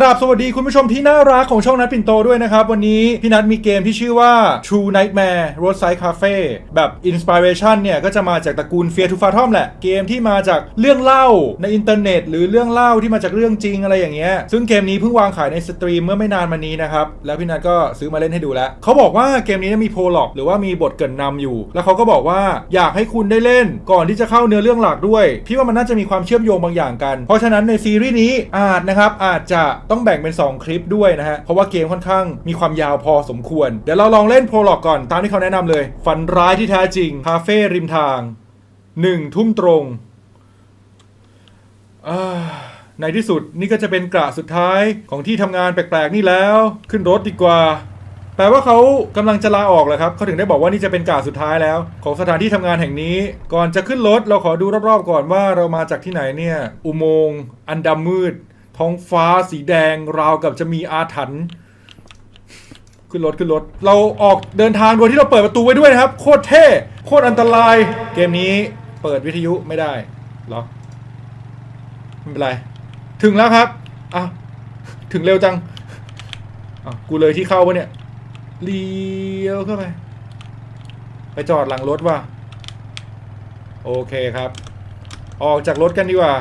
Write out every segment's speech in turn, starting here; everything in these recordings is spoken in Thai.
กราบสวัสดีคุณผู้ชมที่น่ารักของช่องนัดปิ่นโตด้วยนะครับ วันนี้พี่นัดมีเกมที่ชื่อว่า True Nightmare Roadside Cafe แบบ Inspiration เนี่ยก็จะมาจากตระกูล Fear to Fathom แหละ เกมที่มาจากเรื่องเล่าในอินเทอร์เน็ต หรือเรื่องเล่าที่มาจากเรื่องจริงอะไรอย่างเงี้ยซึ่งเกมนี้เพิ่งวางขายในสตรีมเมื่อไม่นานมานี้นะครับแล้วพี่นัดก็ซื้อมาเล่นให้ดูแล้วเขาบอกว่าเกมนี้มีโพล็อกหรือว่ามีบทเกินนำอยู่ แล้วเขาก็บอกว่าอยากให้คุณได้เล่นก่อนที่จะเข้าเนื้อเรื่องหลักด้วยพี่ว่ามันน่าจะมีความเชื่อมโยงบางอย่างกัน เพราะฉะนั้นในซีรีส์นี้อาจนะครับอาจจะต้องแบ่งเป็น 2 คลิปด้วยนะฮะ เพราะว่าเกมค่อนข้างมีความยาวพอสมควร เดี๋ยวเราลองเล่นโพล็อกก่อนตามที่เขาแนะนำเลย ฝันร้ายที่แท้จริง คาเฟ่ริมทาง1ทุ่มตรง ในที่สุดนี่ก็จะเป็นกระสุดท้ายของที่ทำงานแปลกๆนี่แล้ว ขึ้นรถดีกว่า แปลว่าเขากำลังจะลาออกแล้วครับเขาถึงได้บอกว่านี่จะเป็นกาสุดท้ายแล้ว ของสถานที่ทำงานแห่งนี้ ก่อนจะขึ้นรถเราขอดูรอบๆก่อนว่าเรามาจากที่ไหนเนี่ย อุโมงค์อันดำมืด ท้องฟ้าสีแดงราวกับจะมีอาถรรพ์ขึ้นรถขึ้นรถ เราออกเดินทางโดยที่เราเปิดประตูไว้ด้วยนะครับ โคตรเท่ โคตรอันตราย เกมนี้เปิดวิทยุไม่ได้เหรอไม่เป็นไร ถึงแล้วครับอะถึงเร็วจังอะกูเลยที่เข้าปะเนี่ยเลี้ยวเข้าไป ไปจอดหลังรถว่ะ โอเคครับ ออกจากรถกันดีกว่า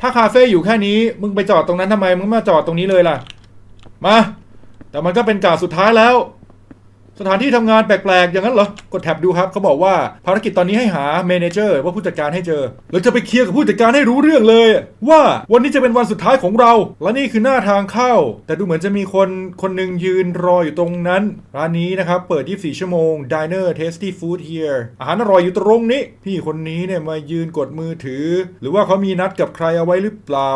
ถ้าคาเฟ่อยู่แค่นี้ มึงไปจอดตรงนั้นทำไม มึงมาจอดตรงนี้เลยล่ะ มา แต่มันก็เป็นกาสุดท้ายแล้ว สถานที่ทำงานแปลกๆ อย่างนั้นเหรอ กดแท็บดูครับเขาบอกว่าภารกิจตอนนี้ให้หาเมนเจอร์ว่าผู้จัดการให้เจอเราจะไปเคลียร์กับผู้จัดการให้รู้เรื่องเลย ว่าวันนี้จะเป็นวันสุดท้ายของเรา และนี่คือหน้าทางเข้า แต่ดูเหมือนจะมีคนคนหนึ่งยืนรออยู่ตรงนั้น ร้านนี้นะครับ เปิด 24 ชั่วโมง Diner Tasty Food here อาหารอร่อยอยู่ตรงนี้ พี่คนนี้เนี่ยมายืนกดมือถือ หรือว่าเขามีนัดกับใครเอาไว้หรือเปล่า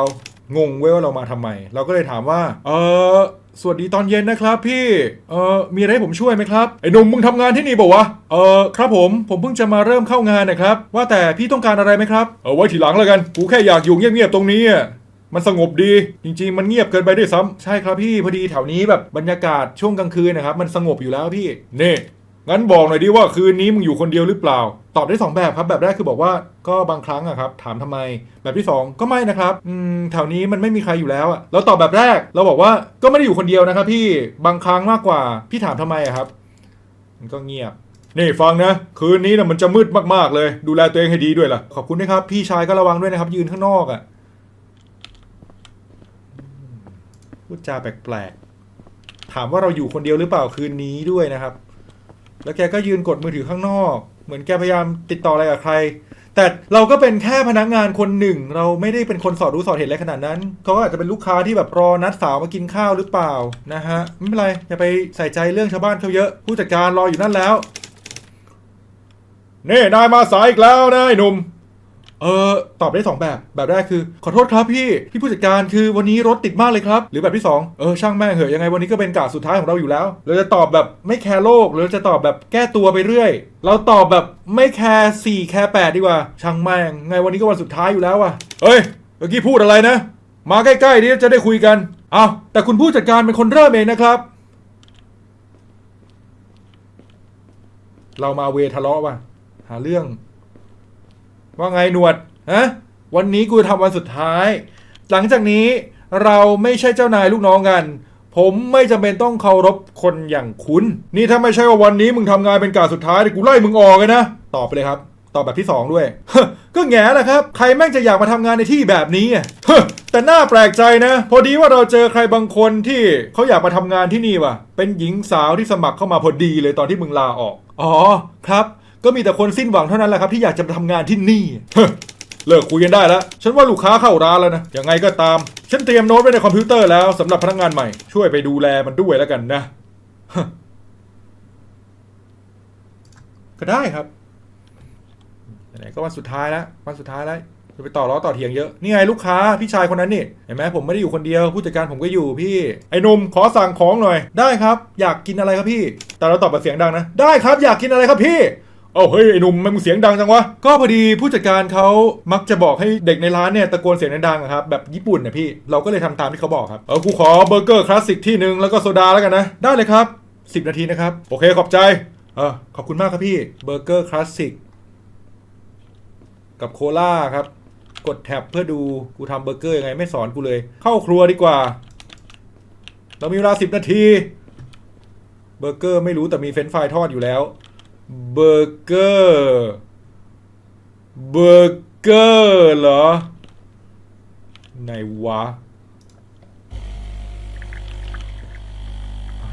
งงเว้ยว่าเรามาทำไม เราก็เลยถามว่า เออ สวัสดีตอนเย็นนะครับพี่ เออมีอะไรให้ผมช่วยไหมครับ ไอ้หนุ่มมึงทำงานที่นี่บอกวะ เออครับผม ผมเพิ่งจะมาเริ่มเข้างานนะครับ ว่าแต่พี่ต้องการอะไรไหมครับ เออไว้ทีหลังแล้วกัน กูแค่อยากอยู่เงียบๆตรงนี้อะมันสงบดี จริง ๆ มันเงียบเกินไปด้วยซ้ำใช่ครับพี่พอดีแถวนี้แบบบรรยากาศช่วงกลางคืนนะครับ มันสงบอยู่แล้วพี่ นี่ งั้นบอกหน่อยดิว่าคืนนี้มึงอยู่คนเดียวหรือเปล่า ตอบได้สองแบบครับ แบบแรกคือบอกว่า ก็บางครั้งอะครับถามทำไมแบบที่สองก็ไม่นะครับอืมแถวนี้มันไม่มีใครอยู่แล้วอะเราตอบแบบแรกเราบอกว่าก็ไม่ได้อยู่คนเดียวนะครับ พี่บางครั้งมากกว่าพี่ถามทำไมอะครับ มันก็เงียบนี่ฟังนะ คืนนี้นะมันจะมืดมากๆเลย ดูแลตัวเองให้ดีด้วยล่ะ ขอบคุณนะครับ พี่ชายก็ระวังด้วยนะครับ ยืนข้างนอกอะพูดจาแปลกๆถามว่าเราอยู่คนเดียวหรือเปล่าคืนนี้ด้วยนะครับ แล้วแกก็ยืนกดมือถือข้างนอก เหมือนแกพยายามติดต่ออะไรกับใคร แต่เราก็เป็นแค่พนักงานคนหนึ่ง เราไม่ได้เป็นคนสอดรู้สอดเห็นอะไรขนาดนั้นเขาก็อาจจะเป็นลูกค้าที่แบบรอนัดสาวมากินข้าวหรือเปล่านะฮะไม่เป็นไรอย่าไปใส่ใจเรื่องชาวบ้านเขาเยอะ ผู้จัดการรออยู่นั่นแล้ว นี่นายมาสายอีกแล้วนะไอ้หนุ่ม เออตอบได้สองแบบ แบบแรกคือ ขอโทษครับพี่ พี่ผู้จัดการคือวันนี้รถติดมากเลยครับ หรือแบบที่สองเออ ช่างแม่งเหอะยังไงวันนี้ก็เป็นกาสุดท้ายของเราอยู่แล้ว เราจะตอบแบบไม่แคร์โลกหรือจะตอบแบบแก้ตัวไปเรื่อย เราตอบแบบไม่แคร์สี่แคร์แปดดีกว่า ช่างแม่งไงวันนี้ก็วันสุดท้ายอยู่แล้วว่ะเฮ้ยเมื่อกี้พูดอะไรนะ มาใกล้ๆนี้จะได้คุยกันเอาแต่คุณผู้จัดการเป็นคนเริ่มเองนะครับ เรามาเวทะเลาะว่ะหาเรื่อง ว่าไงหนวดฮะวันนี้กูจะทำวันสุดท้าย หลังจากนี้เราไม่ใช่เจ้านายลูกน้องกัน ผมไม่จำเป็นต้องเคารพคนอย่างคุณ นี่ถ้าไม่ใช่ว่าวันนี้มึงทำงานเป็นกาสุดท้ายเดี๋ยวกูไล่มึงออกเลยนะ ตอบไปเลยครับ ตอบแบบที่สองด้วย ก็แง่แหละครับ ใครแม่งจะอยากมาทำงานในที่แบบนี้อะแต่น่าแปลกใจนะ พอดีว่าเราเจอใครบางคนที่เขาอยากมาทำงานที่นี่ว่ะ เป็นหญิงสาวที่สมัครเข้ามาพอดีเลยตอนที่มึงลาออก อ๋อครับ ก็มีแต่คนสิ้นหวังเท่านั้นแหละครับที่อยากจะมาทำงานที่นี่เลิกคุยกันได้แล้ว ฉันว่าลูกค้าเข้าร้านแล้วนะ ยังไงก็ตาม ฉันเตรียมโน้ตไว้ในคอมพิวเตอร์แล้วสำหรับพนักงานใหม่ ช่วยไปดูแลมันด้วยแล้วกันนะ ก็ได้ครับ ไหนก็วันสุดท้ายแล้ว วันสุดท้ายแล้วจะไปต่อล้อต่อเถียงเยอะ นี่ไงลูกค้าพี่ชายคนนั้นนี่ เห็นไหมผมไม่ได้อยู่คนเดียว ผู้จัดการผมก็อยู่พี่ ไอ้นมขอสั่งของหน่อย ได้ครับ อยากกินอะไรครับพี่ แต่เราตอบแบบเสียงดังนะ ได้ครับ อยากกินอะไรครับพี่ เอ้าเฮ้ยไอ้หนุ่มมันมึงเสียงดังจังวะ ก็พอดีผู้จัดการเขามักจะบอกให้เด็กในร้านเนี่ยตะโกนเสียงดังๆอะครับแบบญี่ปุ่นนะพี่เราก็เลยทำตามที่เขาบอกครับเออกูขอเบอร์เกอร์คลาสสิกที่หนึ่งแล้วก็โซดาแล้วกันนะได้เลยครับ 10 นาทีนะครับโอเคขอบใจเออขอบคุณมากครับพี่เบอร์เกอร์คลาสสิกกับโคลาครับ กดแท็บเพื่อดูกูทำเบอร์เกอร์ยังไงไม่สอนกูเลย เข้าครัวดีกว่า เรามีเวลาสิบนาที เบอร์เกอร์ไม่รู้แต่มีเฟรนช์ฟรายทอดอยู่แล้ว เบอร์เกอร์เบอร์เกอร์เหรอไหนวะ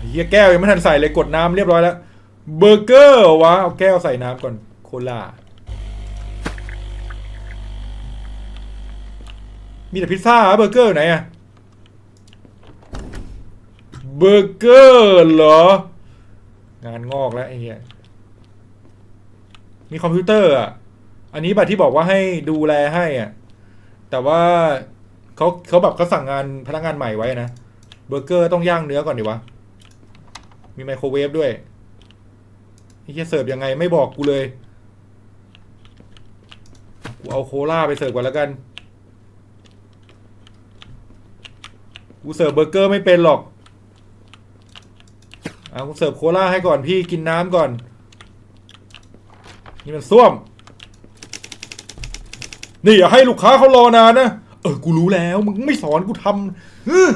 เฮียแก้วยังไม่ทันใส่เลยกดน้ำเรียบร้อยแล้วเบอร์เกอร์วะเอาแก้วใส่น้ำก่อนโคลามีแต่พิซซ่าเหรอเบอร์เกอร์ไหนอะเบอร์เกอร์เหรอ งานงอกแล้วไอ้เหี้ย มีคอมพิวเตอร์อะ อันนี้แบบที่บอกว่าให้ดูแลให้อะ แต่ว่าเขาเขาแบบเขาสั่งงานพนักงานใหม่ไว้นะ เบอร์เกอร์ต้องย่างเนื้อก่อนดิวะ มีไมโครเวฟด้วยไอ้เหี้ยเสิร์ฟยังไงไม่บอกกูเลย กูเอาโคลาไปเสิร์ฟก่อนแล้วกัน กูเสิร์ฟเบอร์เกอร์ไม่เป็นหรอก เอากูเสิร์ฟโคลาให้ก่อนพี่กินน้ำก่อน นี่มันส้วม นี่อย่าให้ลูกค้าเขารอนานนะ เออ กูรู้แล้ว มึงไม่สอนกูทำเฮ้ย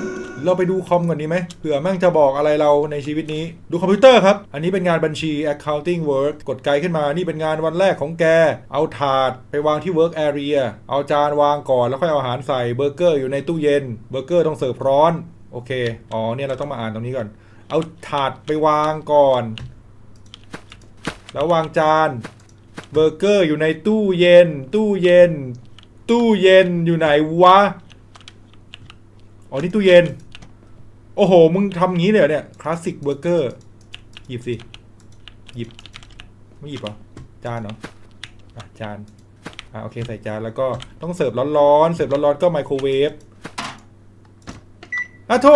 เราไปดูคอมก่อนดีไหมเผื่อแม่งจะบอกอะไรเราในชีวิตนี้ ดูคอมพิวเตอร์ครับ อันนี้เป็นงานบัญชี accounting work กดไกลขึ้นมา นี่เป็นงานวันแรกของแก เอาถาดไปวางที่ work area เอาจานวางก่อนแล้วค่อยเอาอาหารใส่ เบอร์เกอร์อยู่ในตู้เย็น เบอร์เกอร์ต้องเสิร์ฟร้อน โอเค อ๋อ เนี่ยเราต้องมาอ่านตรงนี้ก่อน เอาถาดไปวางก่อนแล้ววางจาน เบอร์เกอร์อยู่ในตู้เย็น ตู้เย็น ตู้เย็นอยู่ไหนวะ อ๋อนี่ตู้เย็น โอ้โห มึงทำงี้เลยเหรอเนี่ยคลาสสิกเบอร์เกอร์หยิบสิ หยิบ ไม่หยิบเหรอ จานเหรออะจาน อะโอเคใส่จานแล้วก็ต้องเสิร์ฟร้อนๆ เสิร์ฟร้อนๆก็ไมโครเวฟอะโท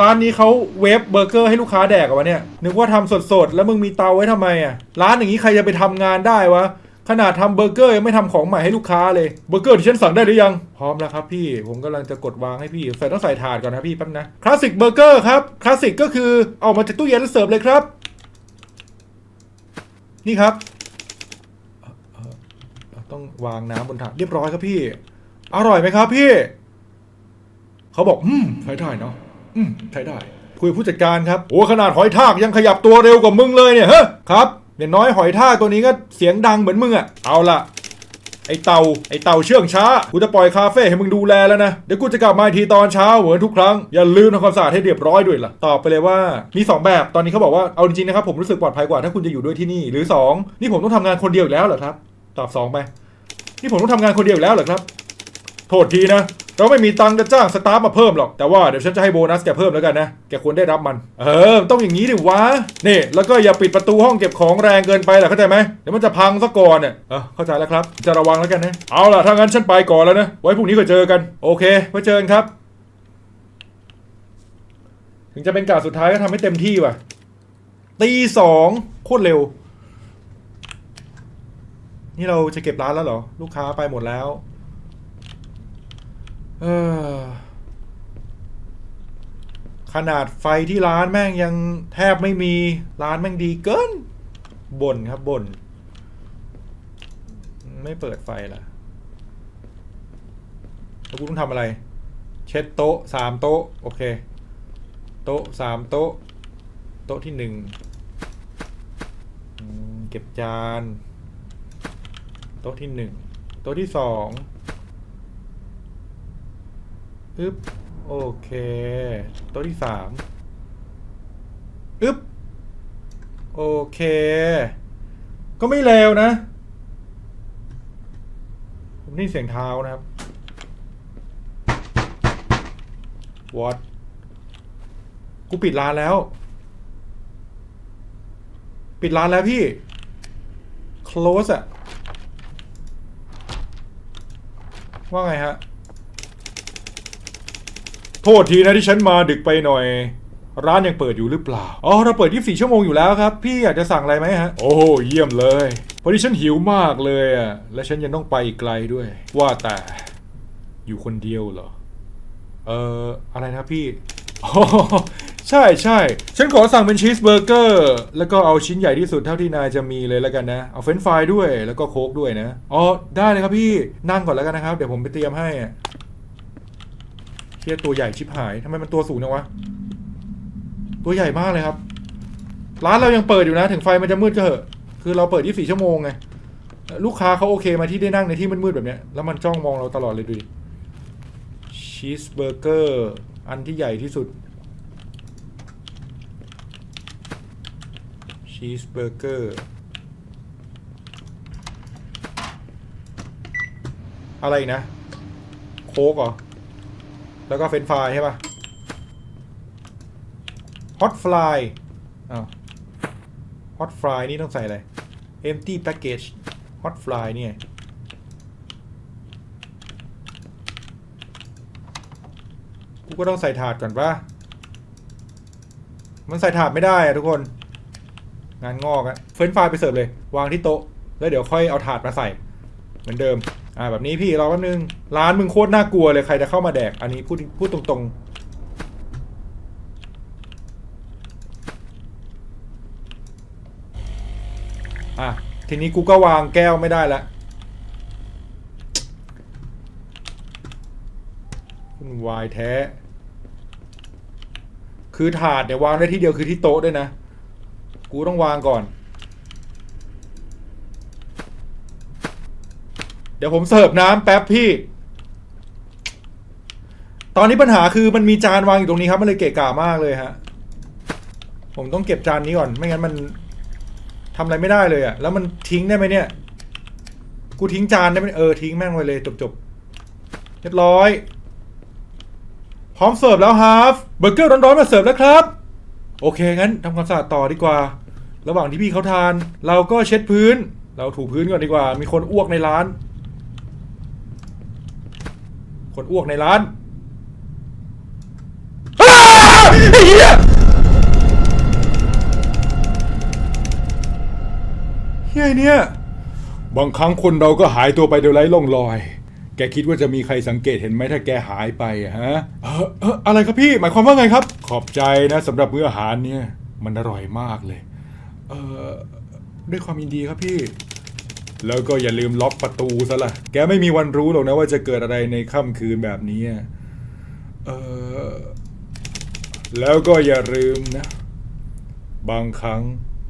ร้านนี้เขาเวฟเบอร์เกอร์ให้ลูกค้าแดกเหรอวะเนี่ย นึกว่าทำสดๆ แล้วมึงมีเตาไว้ทำไมอะร้านอย่างนี้ใครจะไปทำงานได้วะ ขนาดทำเบอร์เกอร์ยังไม่ทำของใหม่ให้ลูกค้าเลย เบอร์เกอร์ที่ฉันสั่งได้หรือยัง พร้อมแล้วครับพี่ ผมกำลังจะกดวางให้พี่ ใส่ต้องใส่ถาดก่อนนะพี่แป๊บนะ คลาสสิกเบอร์เกอร์ครับ คลาสสิกก็คือเอามาจากตู้เย็นแล้วเสิร์ฟเลยครับ นี่ครับ ต้องวางน้ำบนถาดเรียบร้อยครับพี่ อร่อยไหมครับพี่ เขาบอก อืมใช้ได้เนาะ อืมใช้ได้ คุยผู้จัดการครับโอ้ขนาดหอยทากยังขยับตัวเร็วกว่ามึงเลยเนี่ยเฮ้ยครับอย่างน้อยหอยทากตัวนี้ก็เสียงดังเหมือนมึงอะเอาล่ะไอเต่าไอเต่าเชื่องช้า กูจะปล่อยคาเฟ่ให้มึงดูแลแล้วนะ เดี๋ยวกูจะกลับมาทีตอนเช้าเหมือนทุกครั้ง อย่าลืมทำความสะอาดให้เรียบร้อยด้วยล่ะ ตอบไปเลยว่า มี 2 แบบ ตอนนี้เขาบอกว่า เอาจริงๆนะครับ ผมรู้สึกปลอดภัยกว่าถ้าคุณจะอยู่ด้วยที่นี่ หรือ 2 นี่ผมต้องทำงานคนเดียวอีกแล้วเหรอครับ ตอบ 2 ไป นี่ผมต้องทำงานคนเดียวอีกแล้วเหรอครับ โทษทีนะ เราไม่มีตังค์จะจ้างสตาฟมาเพิ่มหรอก แต่ว่าเดี๋ยวฉันจะให้โบนัสแกเพิ่มแล้วกันนะ แกควรได้รับมัน เออ ต้องอย่างนี้ดิวะ นี่ แล้วก็อย่าปิดประตูห้องเก็บของแรงเกินไปล่ะเข้าใจไหมเดี๋ยวมันจะพังซะก่อนเนี่ยเออเข้าใจแล้วครับ จะระวังแล้วกันนะ เอาล่ะ ถ้างั้นฉันไปก่อนแล้วนะ ไว้พรุ่งนี้ก็เจอกัน โอเค ไว้เจอกันครับ ถึงจะเป็นการสุดท้ายก็ทำให้เต็มที่ว่ะ ตีสองโคตรเร็ว นี่เราจะเก็บร้านแล้วเหรอ ลูกค้าไปหมดแล้ว ขนาดไฟที่ร้านแม่งยังแทบไม่มีร้านแม่งดีเกินบ่นครับบ่นไม่เปิดไฟล่ะแล้วกูต้องทำอะไร เช็ดโต๊ะสามโต๊ะโอเค โต๊ะสามโต๊ะ โต๊ะที่หนึ่งเก็บจาน โต๊ะที่หนึ่งโต๊ะที่สอง อึ๊บโอเคโต๊ะที่สามอึ๊บโอเค ก็ไม่เลวนะ ผมได้ยินเสียงเท้านะครับ what กูปิดร้านแล้ว ปิดร้านแล้วพี่ close อะว่าไงฮะ โทษทีนะที่ฉันมาดึกไปหน่อย ร้านยังเปิดอยู่หรือเปล่า อ๋อ เราเปิด 24 ชั่วโมงอยู่แล้วครับ พี่อยากจะสั่งอะไรไหมฮะ โอ้เยี่ยมเลย พอดีฉันหิวมากเลยอะ และฉันยังต้องไปอีกไกลด้วย ว่าแต่อยู่คนเดียวเหรอ เอ่อ อะไรนะพี่อ๋อใช่ใช่ ฉันขอสั่งเป็นชีสเบอร์เกอร์ แล้วก็เอาชิ้นใหญ่ที่สุดเท่าที่นายจะมีเลยแล้วกันนะ เอาเฟรนช์ฟรายด้วย แล้วก็โค้กด้วยนะ อ๋อ ได้เลยครับพี่ นั่งก่อนแล้วกันนะครับ เดี๋ยวผมไปเตรียมให้ ทียตัวใหญ่ชิบหายทำไมมันตัวสูงจังวะ ตัวใหญ่มากเลยครับ ร้านเรายังเปิดอยู่นะ ถึงไฟมันจะมืดก็เหอะ คือเราเปิด 24 ชั่วโมงไง ลูกค้าเขาโอเคมาที่ได้นั่งในที่มืดๆแบบเนี้ย แล้วมันจ้องมองเราตลอดเลยดูดิชีสเบอร์เกอร์ อันที่ใหญ่ที่สุด ชีสเบอร์เกอร์ อะไรนะ โค้กเหรอ แล้วก็เฟนฟรายใช่ปะฮอตฟลายอ้าวฮอตฟลายนี่ต้องใส่อะไร empty package hot fly เนี่ย กูก็ต้องใส่ถาดก่อนปะมันใส่ถาดไม่ได้อะทุกคน งานงอกอะเฟรนช์ฟไปเสิร์ฟเลย วางที่โต๊ะ แล้วเดี๋ยวค่อยเอาถาดมาใส่ เหมือนเดิม อ่าแบบนี้พี่รอแป๊บนึง ร้านมึงโคตรน่ากลัวเลยใครจะเข้ามาแดก อันนี้พูดพูดตรงๆ อะ ทีนี้กูก็วางแก้วไม่ได้ละคุณวายแท้ คือถาดเนี่ยวางได้ที่เดียวคือที่โต๊ะด้วยนะ กูต้องวางก่อน เดี๋ยวผมเสิร์ฟน้ำแป๊บพี่ ตอนนี้ปัญหาคือมันมีจานวางอยู่ตรงนี้ครับ มันเลยเกะกะมากเลยฮะ ผมต้องเก็บจานนี้ก่อน ไม่งั้นมันทำอะไรไม่ได้เลยอะแล้วมันทิ้งได้ไหมเนี่ย กูทิ้งจานได้ไหมเออทิ้งแม่งไว้เลยจบจบๆเรียบร้อย พร้อมเสิร์ฟแล้วฮาฟเบอร์เกอร์ร้อนๆมาเสิร์ฟแล้วครับ โอเคงั้นทำความสะอาดต่อดีกว่า ระหว่างที่พี่เขาทาน เราก็เช็ดพื้น เราถูพื้นก่อนดีกว่า มีคนอ้วกในร้าน คนอ้วกในร้านอ้าไอ้เหี้ยเฮียเนี่ย บางครั้งคนเราก็หายตัวไปโดยไร้ร่องรอย แกคิดว่าจะมีใครสังเกตเห็นไหมถ้าแกหายไปอะฮะเออเอออะไรครับพี่ หมายความว่าไงครับ ขอบใจนะสำหรับมื้ออาหารเนี่ย มันอร่อยมากเลย เออด้วยความยินดีครับพี่ แล้วก็อย่าลืมล็อกประตูซะละแกไม่มีวันรู้หรอกนะว่าจะเกิดอะไรในค่ำคืนแบบนี้เออแล้วก็อย่าลืมนะ บางครั้ง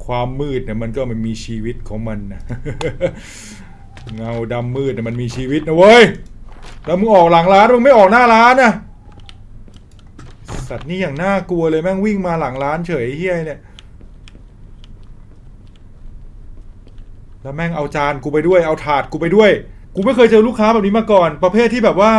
ความมืดเนี่ยมันก็มันมีชีวิตของมันนะเงาดำมืดเนี่ยมันมีชีวิตนะเว้ย แล้วมึงออกหลังร้านมึงไม่ออกหน้าร้านนะสัตว์นี่อย่างน่ากลัวเลยแม่งวิ่งมาหลังร้านเฉยเฮียเนี่ย แล้วแม่งเอาจานกูไปด้วยเอาถาดกูไปด้วย กูไม่เคยเจอลูกค้าแบบนี้มาก่อน ประเภทที่แบบว่า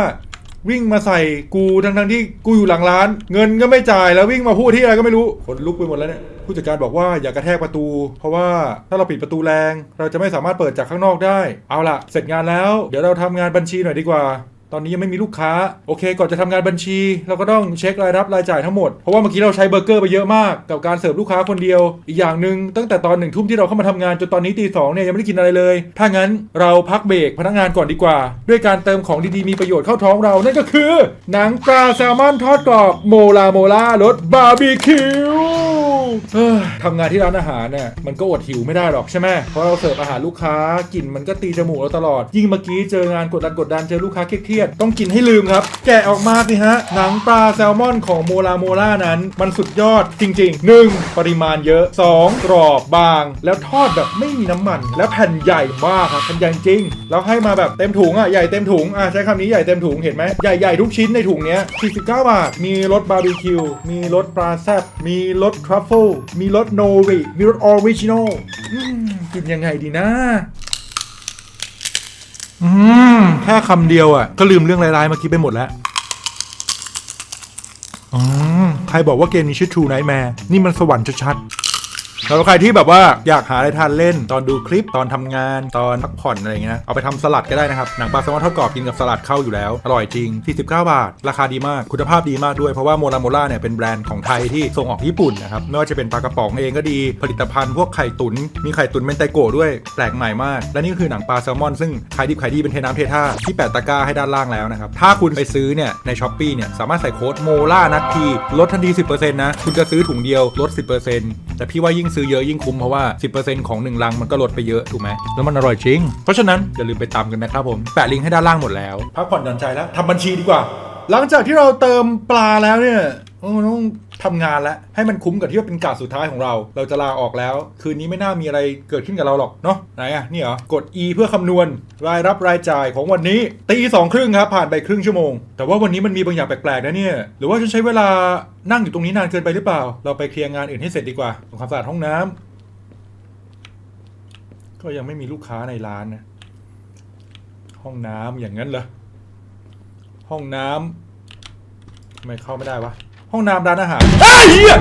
วิ่งมาใส่กูทั้งทั้งที่กูอยู่หลังร้าน เงินก็ไม่จ่ายแล้ววิ่งมาพูดที่อะไรก็ไม่รู้ขนลุกไปหมดแล้วเนี่ยผู้จัดการบอกว่าอย่ากระแทกประตู เพราะว่าถ้าเราปิดประตูแรง เราจะไม่สามารถเปิดจากข้างนอกได้ เอาล่ะ เสร็จงานแล้ว เดี๋ยวเราทำงานบัญชีหน่อยดีกว่า ตอนนี้ยังไม่มีลูกค้า โอเค ก่อนจะทำงานบัญชี เราก็ต้องเช็ครายรับรายจ่ายทั้งหมด เพราะว่าเมื่อกี้เราใช้เบอร์เกอร์ไปเยอะมาก กับการเสิร์ฟลูกค้าคนเดียว อีกอย่างหนึ่งตั้งแต่ตอนหนึ่งทุ่มที่เราเข้ามาทำงานจนตอนนี้ตีสองเนี่ยยังไม่ได้กินอะไรเลย ถ้างั้นเราพักเบรกพนักงานก่อนดีกว่า ด้วยการเติมของดีๆมีประโยชน์เข้าท้องเรา นั่นก็คือ หนังปลาแซลมอนทอดกรอบโมลาโมลารสบาร์บีคิวทำงานที่ร้านอาหารเนี่ยมันก็อดหิวไม่ได้หรอกใช่ไหมเพราะเราเสิร์ฟอาหารลูกค้ากลิ่นมันก็ตีจมูกเราตลอด ยิ่งเมื่อกี้เจองานกดดันกดดันเจอลูกค้าเครียดๆต้องกินให้ลืมครับ แกะออกมาสิฮะ หนังปลาแซลมอนของโมลาโมล่านั้น มันสุดยอดจริง ๆ 1. ปริมาณเยอะ 2. กรอบบาง แล้วทอดแบบไม่มีน้ำมัน และแผ่นใหญ่มากครับแผ่นใหญ่จริง แล้วให้มาแบบเต็มถุงอะใหญ่เต็มถุงอะใช้คำนี้ใหญ่เต็มถุงเห็นไหมใหญ่ๆทุกชิ้นในถุงเนี้ย49 บาท มีรสบาร์บีคิวมีรสปลาแซบมีรสทรัฟเฟิลมีรสโนริมีรสออริจินอลกินยังไงดีนะ อืมแค่คำเดียวอะ ก็ลืมเรื่องร้ายๆเมื่อกี้ไปหมดแล้วอืมใครบอกว่าเกมนี้ชื่อ True Nightmare นี่มันสวรรค์ชัด สำหรับใครที่แบบว่าอยากหาอะไรทานเล่น ตอนดูคลิปตอนทำงานตอนพักผ่อนอะไรเงี้ยเอาไปทำสลัดก็ได้นะครับ หนังปลาแซลมอนทอดกรอบกินกับสลัดเข้าอยู่แล้ว อร่อยจริง 49 บาท ราคาดีมากคุณภาพดีมากด้วยเพราะว่าโมราโมล่าเนี่ยเป็นแบรนด์ของไทยที่ส่งออกญี่ปุ่นนะครับไม่ว่าจะเป็นปลากระป๋องเองก็ดีผลิตภัณฑ์พวกไข่ตุนมีไข่ตุนเมนไตโกะด้วยแปลกใหม่มาก และนี่ก็คือหนังปลาแซลมอนซึ่งขายดิบขายดีเป็นเทน้ำเทท่าที่แปะตะกร้าให้ด้านล่างแล้วนะครับถ้าคุณไปซื้อเนี่ยในช้อปปีเนี่ยสามารถใส่โค้ดโมล่านัททีลดทันที10%นะคุณจะซื้อถุงเดียวลด 10%แต่พี่ว่ายิ่งซื้อเยอะยิ่งคุ้มเพราะว่า 10%ของหนึ่งลังมันก็ลดไปเยอะถูกไหมแล้วมันอร่อยจริง เพราะฉะนั้นอย่าลืมไปตามกันนะครับผมแปะลิงก์ให้ด้านล่างหมดแล้วพักผ่อนหย่อนใจแล้วทำบัญชีดีกว่า หลังจากที่เราเติมปลาแล้วเนี่ยต้อง ทำงานแล้วให้มันคุ้มกับที่ว่าเป็นกาดสุดท้ายของเรา เราจะลาออกแล้ว คืนนี้ไม่น่ามีอะไรเกิดขึ้นกับเราหรอกเนาะไหนอะนี่เหรอกด E เพื่อคำนวณ รายรับรายจ่ายของวันนี้ตีสองครึ่งครับผ่านไปครึ่งชั่วโมง แต่ว่าวันนี้มันมีบางอย่างแปลกๆนะเนี่ยหรือว่าฉันใช้เวลานั่งอยู่ตรงนี้นานเกินไปหรือเปล่า เราไปเคลียร์งานอื่นให้เสร็จดีกว่าทำความสะอาดห้องน้ำก็ยังไม่มีลูกค้าในร้านนะห้องน้ำอย่างนั้นเหรอห้องน้ำทำไมเข้าไม่ได้วะ ห้องน้ำร้านอาหารไอ้ยเหี้ย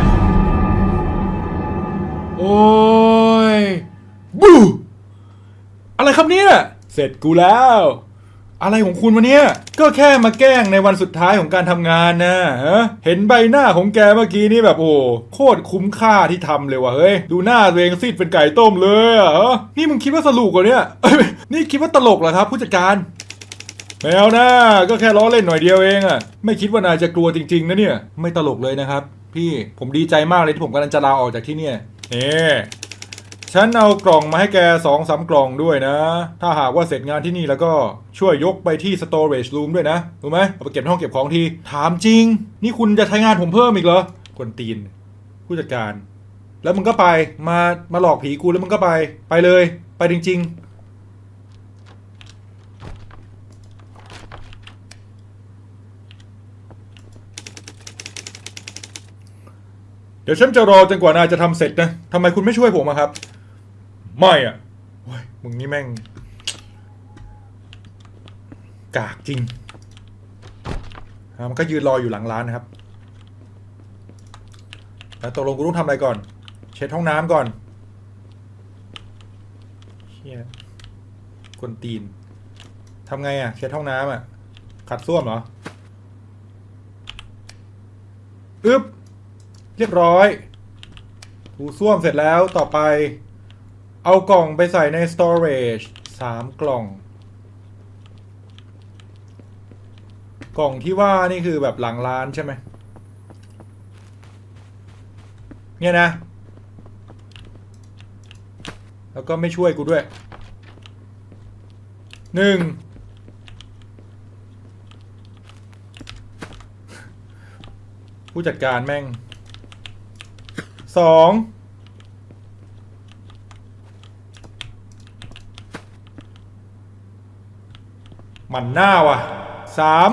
โอ้ยบูอะไรครับเนี่ย เสร็จกูแล้ว อะไรของคุณวะเนี่ย ก็แค่มาแกล้งในวันสุดท้ายของการทำงานนะฮะเห็นใบหน้าของแกเมื่อกี้นี่แบบโอ้โคตรคุ้มค่าที่ทำเลยว่ะเฮ้ย ดูหน้าตัวเองซีดเป็นไก่ต้มเลยอะฮะนี่มึงคิดว่าสนุกเหรอเนี่ยเอ้ยนี่คิดว่าตลกเหรอครับ ผู้จัดการ ไม่เอานะก็แค่ล้อเล่นหน่อยเดียวเองอะไม่คิดว่านายจะกลัวจริง ๆ นะเนี่ย ไม่ตลกเลยนะครับ พี่ผมดีใจมากเลยที่ผมกำลังจะลาออกจากที่เนี่ยนี่ฉันเอากล่องมาให้แกสองสามกล่องด้วยนะ ถ้าหากว่าเสร็จงานที่นี่แล้วก็ช่วยยกไปที่ storage room ด้วยนะรู้ไหมเอาไปเก็บในห้องเก็บของที ถามจริง นี่คุณจะใช้งานผมเพิ่มอีกเหรอกวนตีน ผู้จัดการ แล้วมึงก็ไปมามาหลอกผีกูแล้วมึงก็ไป ไปเลย ไปจริง ๆ ดี๋ยวฉันจะรอจนกว่านายจะทำเสร็จนะทำไมคุณไม่ช่วยผมอะครับ ไม่อะโอ้ยมึงนี่แม่ง กากจริงอะมันก็ยืนรออยู่หลังร้านนะครับแล้วตกลงกูต้องทำอะไรก่อน เช็ดห้องน้ำก่อนเฮียกวนตีนทำไงอะเช็ดห้องน้ำอะขัดส้วมเหรอ อึ๊บ เรียบร้อยถูส้วมเสร็จแล้วต่อไป เอากล่องไปใส่ใน storage สามกล่อง กล่องที่ว่านี่คือแบบหลังร้านใช่ไหม เนี่ยนะ แล้วก็ไม่ช่วยกูด้วยหนึ่งผู้จัดการแม่ง สองหมันหน้าว่ะสาม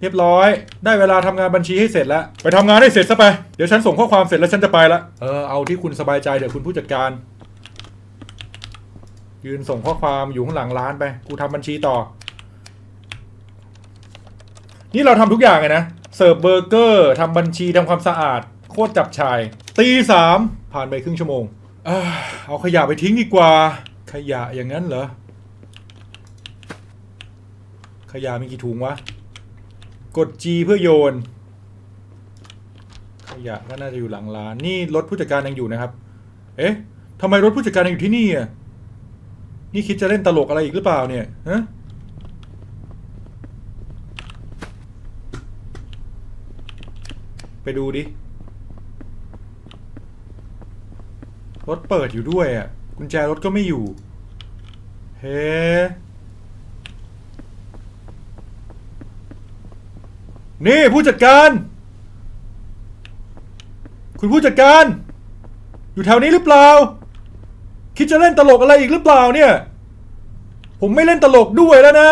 เรียบร้อย ได้เวลาทำงานบัญชีให้เสร็จแล้ว ไปทำงานให้เสร็จซะไป เดี๋ยวฉันส่งข้อความเสร็จแล้วฉันจะไปละ เออ เอาที่คุณสบายใจเดี๋ยวคุณผู้จัดการ ยืนส่งข้อความอยู่ข้างหลังร้านไป กูทำบัญชีต่อ นี่เราทำทุกอย่างเลยนะ เสิร์ฟเบอร์เกอร์ทำบัญชีทำความสะอาด โคตรจับชาย ตีสามผ่านไปครึ่งชั่วโมงอาเอาขยะไปทิ้งดีกว่า ขยะอย่างนั้นเหรอ ขยะมีกี่ถุงวะ กด G เพื่อโยน ขยะก็น่าจะอยู่หลังร้าน นี่รถผู้จัดการยังอยู่นะครับ เอ๊ะทำไมรถผู้จัดการยังอยู่ที่นี่อะ นี่คิดจะเล่นตลกอะไรอีกหรือเปล่าเนี่ยฮะไปดูดิ รถเปิดอยู่ด้วยอะ กุญแจรถก็ไม่อยู่ เฮ้นี่ผู้จัดการ คุณผู้จัดการ อยู่แถวนี้หรือเปล่า คิดจะเล่นตลกอะไรอีกหรือเปล่าเนี่ย ผมไม่เล่นตลกด้วยแล้วนะ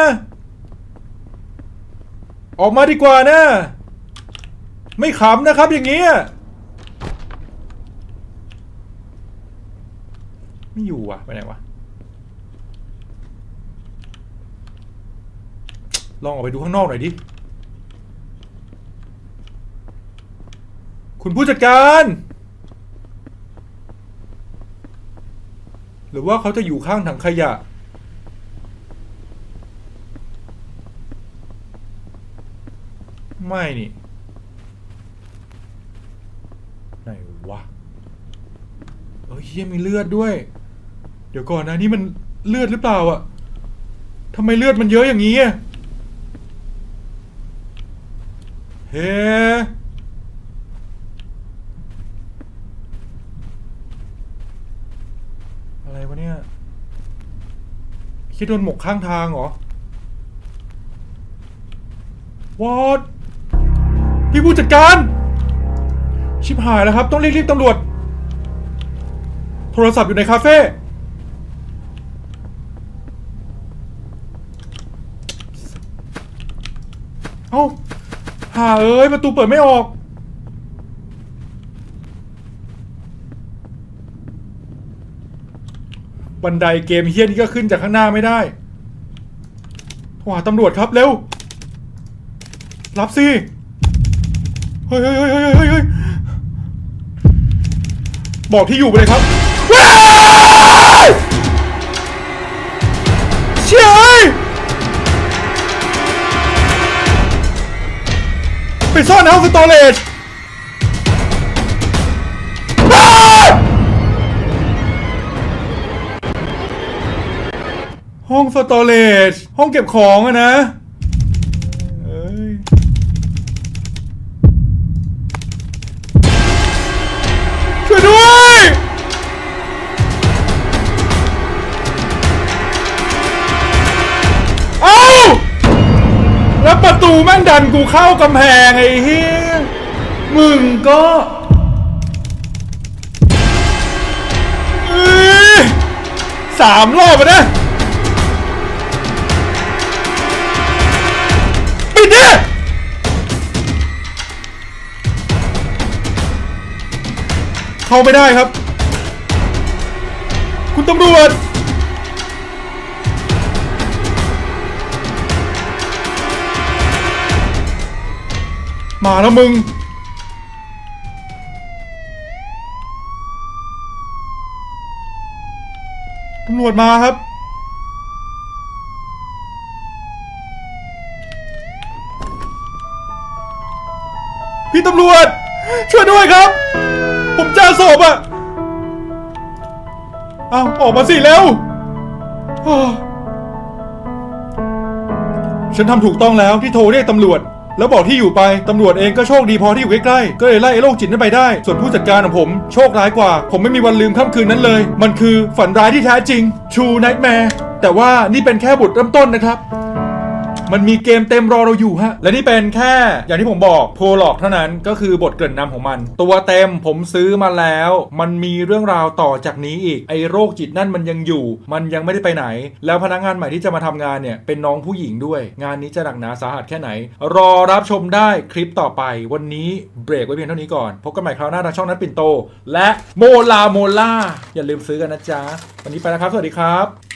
ออกมาดีกว่านะ ไม่ขำนะครับอย่างเงี้ย ไม่อยู่ว่ะ ไปไหนวะ ลองออกไปดูข้างนอกหน่อยดิ คุณผู้จัดการ หรือว่าเขาจะอยู่ข้างถังขยะ ไม่นี่ ไหนวะเออเฮียมีเลือดด้วย เดี๋ยวก่อนนะนี่มันเลือดหรือเปล่าอะทำไมเลือดมันเยอะอย่างนี้อะเฮ้อะไรวะเนี่ย คิดโดนหมกข้างทางเหรอวอดพี่ผู้จัดการ ชิบหายแล้วครับ ต้องรีบรีบตำรวจ โทรศัพท์อยู่ในคาเฟ่ เอ้าหาเอ้ยประตูเปิดไม่ออกบันไดเกมเฮี้ยนี่ก็ขึ้นจากข้างหน้าไม่ได้โทรหาตำรวจครับเร็ว รับสิ เฮ้ยเฮ้ยเฮ้ยเฮ้ยเฮ้ยบอกที่อยู่ไปเลยครับว้ยเชี่ย ไปซ่อนเอาสตอเรจห้องสตอเรจห้องเก็บของอะนะ รูแม่งดันกูเข้ากำแพงไอ้เฮียมึงก็เอ้ยสามรอบนะปิดเนี่ยเข้าไม่ได้ครับ คุณตำรวจ มาแล้วมึง ตำรวจมาครับ พี่ตำรวจ ช่วยด้วยครับ ผมเจอศพอะเอาออกมาสิเร็วฉันทำถูกต้องแล้วที่โทรเรียกตำรวจ แล้วบอกที่อยู่ไปตำรวจเองก็โชคดีพอที่อยู่ใกล้ๆก็เลยไล่ไอ้โรคจิตนั้นไปได้ ส่วนผู้จัดการของผม โชคร้ายกว่า ผมไม่มีวันลืมค่ำคืนนั้นเลย มันคือฝันร้ายที่แท้จริง True Nightmare แต่ว่านี่เป็นแค่บทเริ่มต้นนะครับ มันมีเกมเต็มรอเราอยู่ฮะ และนี่เป็นแค่อย่างที่ผมบอกโพลอกเท่านั้นก็คือบทเกริ่นนำของมัน ตัวเต็มผมซื้อมาแล้ว มันมีเรื่องราวต่อจากนี้อีกไอ้โรคจิตนั่นมันยังอยู่ มันยังไม่ได้ไปไหน แล้วพนักงานใหม่ที่จะมาทำงานเนี่ยเป็นน้องผู้หญิงด้วย งานนี้จะหนักหนาสาหัสแค่ไหน รอรับชมได้คลิปต่อไป วันนี้เบรกไว้เพียงเท่านี้ก่อนพบกันใหม่คราวหน้าทางช่องนัดปิ่นโต และโมลาโมล่าอย่าลืมซื้อกันนะจ๊ะวันนี้ไปแล้วครับ สวัสดีครับ